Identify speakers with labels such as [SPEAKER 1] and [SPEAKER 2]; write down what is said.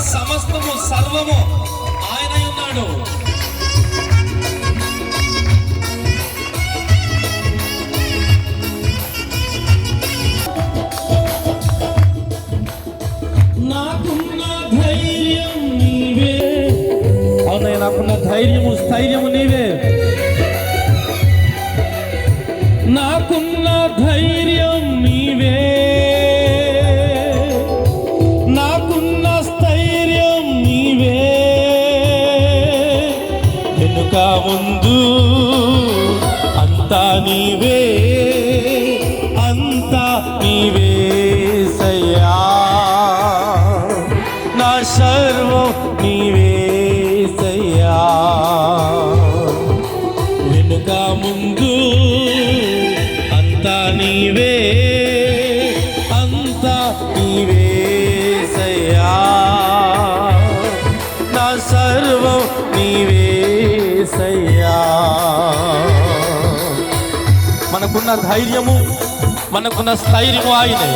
[SPEAKER 1] సమస్తము సర్వము ఆయన ఉన్నాడు. నాకున్న ధైర్యం నీవే. నాకున్న ధైర్యము స్థైర్యము నీవే. నాకున్న ధైర్యం నీవే. ఇంకా ముందు అంతా నీవే అంతా నీవే సయ్యా. నా సర్వం నీవే సయ్యా. వెనుక ముందు అంతా నీవే అంతా నీవే సయ్యా. నా సర్వం నీవే సయ్యా మనకున్న ధైర్యము మనకున్న స్థైర్యము ఆయనే.